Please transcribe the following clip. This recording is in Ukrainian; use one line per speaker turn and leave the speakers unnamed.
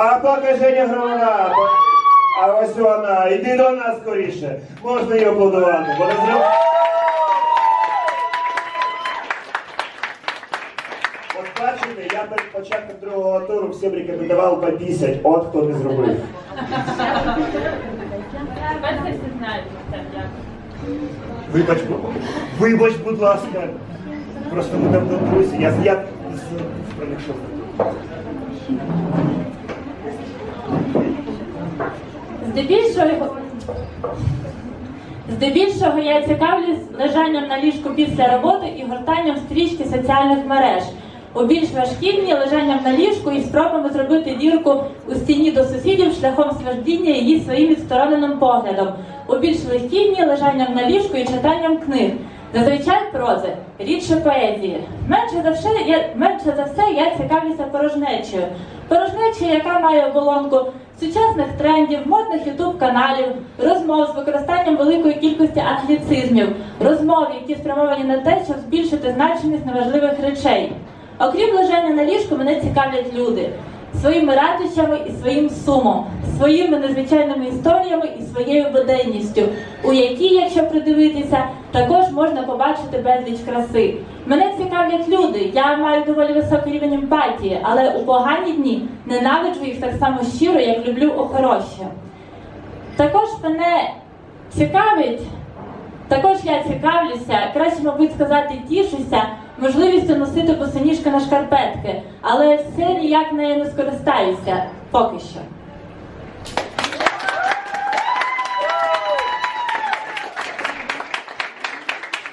А поки Женя Громада, а ось вона, іди до нас скоріше. Можна її аплодувати. Вона зроб... От бачите, я перед початком другого туру всім рекомендував попісять. От хто не зробив. Вибач, вибач, будь ласка. Просто ми давно друзі. Я, я з, з проміжку.
Здебільшого, здебільшого я цікавлюсь лежанням на ліжку після роботи і гортанням стрічки соціальних мереж. У більш важкі дні лежанням на ліжку і спробами зробити дірку у стіні до сусідів шляхом свердіння її своїм відстороненим поглядом. У більш легкі лежанням на ліжку і читанням книг. Зазвичай прози, рідше поезії. Менше за все я менше за все я цікавлюся порожнечею. Порожнечею, яка має оболонку сучасних трендів, модних ютуб каналів, розмов з використанням великої кількості англіцизмів, розмов, які спрямовані на те, щоб збільшити значимість неважливих речей. Окрім лежання на ліжку, мене цікавлять люди своїми радощами і своїм сумом, своїми незвичайними історіями і своєю буденністю, у якій, якщо придивитися, також можна побачити безліч краси. Мене цікавлять люди. Я маю доволі високий рівень емпатії, але у погані дні ненавиджу їх так само щиро, як люблю у хороші. Також мене цікавить також я цікавлюся, краще, мабуть, сказати, тішуся можливістю носити босоніжки на шкарпетки, але все ніяк нею не скористаюся поки що.